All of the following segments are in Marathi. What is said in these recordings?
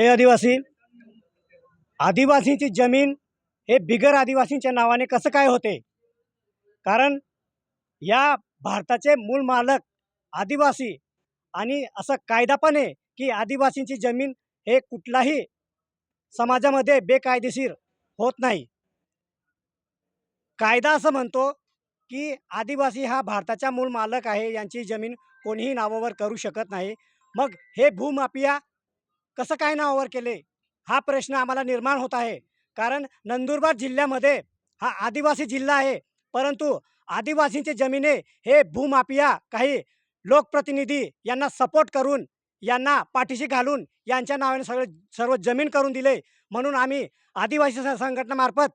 हे आदिवासी आदिवासींची जमीन हे बिगर आदिवासींच्या नावाने कसं काय होते? कारण या भारताचे मूळ मालक आदिवासी आणि असं कायदा पण आहे की आदिवासींची जमीन हे कुठलाही समाजामध्ये बेकायदेशीर होत नाही. कायदा असं म्हणतो की आदिवासी हा भारताचा मूळ मालक आहे यांची जमीन कोणीही नावावर करू शकत नाही. मग हे भूमाफिया कसं काय नावावर केले? हा प्रश्न आम्हाला निर्माण होत आहे. कारण नंदुरबार जिल्ह्यामध्ये हा आदिवासी जिल्हा आहे. परंतु आदिवासींचे जमिने हे भूमाफिया काही लोकप्रतिनिधी यांना सपोर्ट करून यांना पाठीशी घालून यांच्या नावाने सगळे सर्व जमीन करून दिले. म्हणून आम्ही आदिवासी संघटनेमार्फत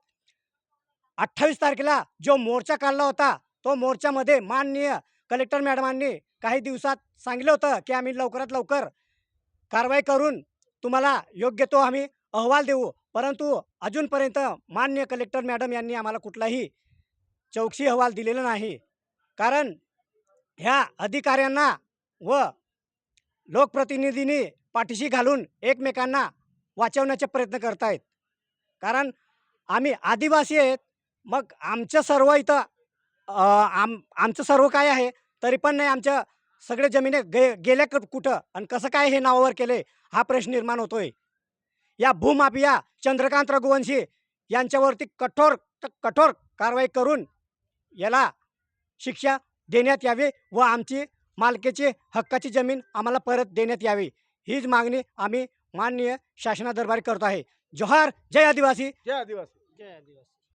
अठ्ठावीस तारखेला जो मोर्चा काढला होता तो मोर्चामध्ये माननीय कलेक्टर मॅडमांनी काही दिवसात सांगितलं होतं की आम्ही लवकरात लवकर कारवाई करून तुम्हाला योग्य तो आम्ही अहवाल देऊ. परंतु अजूनपर्यंत मान्य कलेक्टर मॅडम यांनी आम्हाला कुठलाही चौकशी अहवाल दिलेला नाही. कारण ह्या अधिकाऱ्यांना व लोकप्रतिनिधींनी पाठीशी घालून एकमेकांना वाचवण्याचे प्रयत्न करतायत. कारण आम्ही आदिवासी आहेत. मग आमचं सर्व इथं आम आमचं सर्व काय आहे? तरी पण नाही आमच्या सगळे जमिनी गे गेल्या कुठं? आणि कसं काय हे नावावर केले? हा प्रश्न निर्माण होतोय. या भूमाफिया चंद्रकांत रघुवंशी यांच्यावरती कठोर कठोर कारवाई करून याला शिक्षा देण्यात यावी व आमची मालकीची हक्काची जमीन आम्हाला परत देण्यात यावी. हीच मागणी आम्ही माननीय शासनादरबारी करतो आहे. जोहार जय आदिवासी. जय आदिवासी. जय आदिवासी.